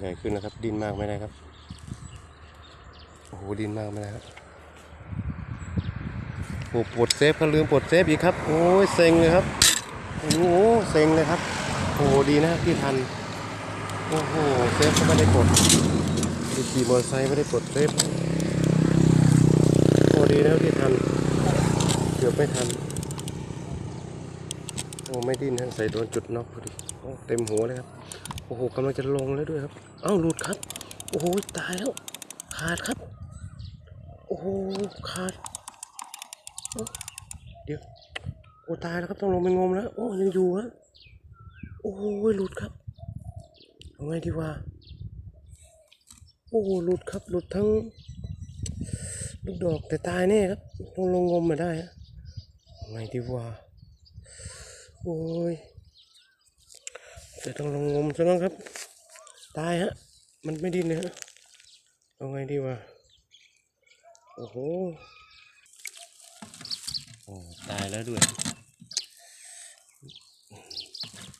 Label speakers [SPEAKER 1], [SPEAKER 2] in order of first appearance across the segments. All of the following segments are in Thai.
[SPEAKER 1] ใหญ่ขึ้นนะครับ ดินมากไม่ได้ครับ โอ้โหดินมากไม่ได้ครับโอ้ปวดเซฟก็ลืมปวดเซฟอีกครับ โอ้ยเซ็งเลยครับโอ้โหเซ็งเลยครับ โอ้โหดีนะที่ทัน โอ้โหเซฟก็ไม่ได้ปลดดีขี่มอเตอร์ไซค์ไม่ได้ปลดเซฟโอ้ดีนะที่ทัน เกือบไม่ทัน โอ้ไม่ดิ้นฮะใส่โดนจุดน็อกพอดีโอ้เต็มหัวเลยครับ โอ้โหกำลังจะลงแล้วด้วยครับ เอ้าหลุดครับ โอ้โหตายแล้วขาดครับ โอ้โหขาดเาเดี๋ยวโอ้ตายแล้วครับต้องลงไปงมแล้วโอ้ยังอยู่ฮะโอ้โหหลุดครับเอาไงดีวะโอ้โหหลุดครับหลุดทั้งลูกดอกแต่ตายแน่ครับต้องลงงมมาได้ฮะเอาไงดีวะ โอ้ยเดี๋ยวต้องลงงมซะบ้างครับ ตายฮะ มันไม่ดิ้นเลยฮะเอาไงดีวะ โอ้โห โอ้ตายแล้วด้วย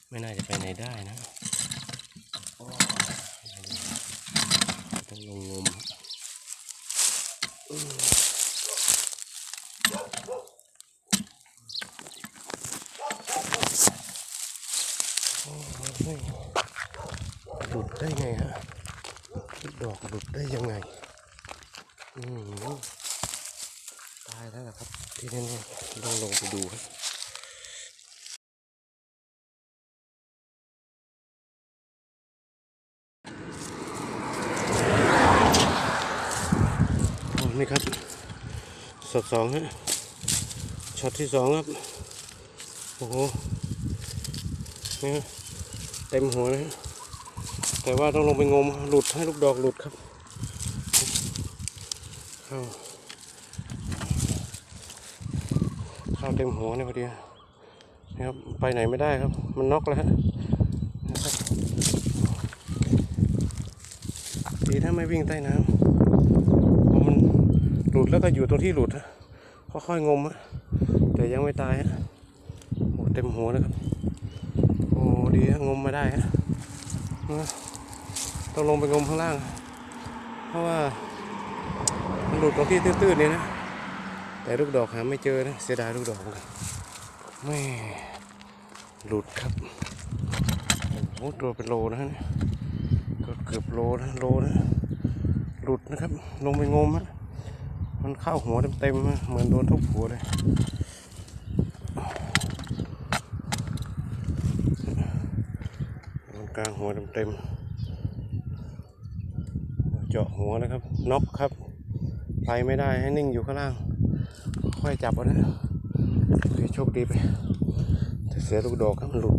[SPEAKER 1] ไม่น่าจะไปไหนได้นะโอ้ต้องลงงมอืมโอ้โหลุดได้ไงฮะดอกหลุดได้ยังไง อืมตายแล้วล่ะครับ ที่นี่ๆต้องลงไปดูครับอ๋อนี่ครับสดสองฮะช็อตที่สองครับ โอ้โหนี่ เต็มหัวเลยฮะแต่ว่าต้องลงไปงมหลุดให้ลูกดอกหลุดครับเข้าเข้าเต็มหัวเนี่ยพอดีนะครับไปไหนไม่ได้ครับ มันน็อกแล้วฮะดีถ้าไม่วิ่งใต้น้ำพราะมันหลุดแล้วก็อยู่ตรงที่หลุดฮะค่อยๆงมฮะแต่ยังไม่ตายฮะโอ้เต็มหัวนะครับ ดีงมมาได้ฮะต้องลงไปงมข้างล่าง เพราะว่ามันหลุดตรงที่ตื้นๆนี่นะแต่ลูกดอกหาไม่เจอนะเสียดายลูกดอกไม่หลุดครับโอ้ตัวเป็นโลนะฮะเนี่ยก็เกือบโลนะโลนะหลุดนะครับ ลงไปงมฮะมันเข้าหัวเต็มๆเหมือนโดนทุบหัวเลยโดน กลางหัวเต็มๆเจาะหัวนะครับน็อกครับไปไม่ได้ให้นิ่งอยู่ข้างล่าง ค่อยจับเอานะโอเคโชคดีไปแต่เสียลูกดอกครับมันหลุด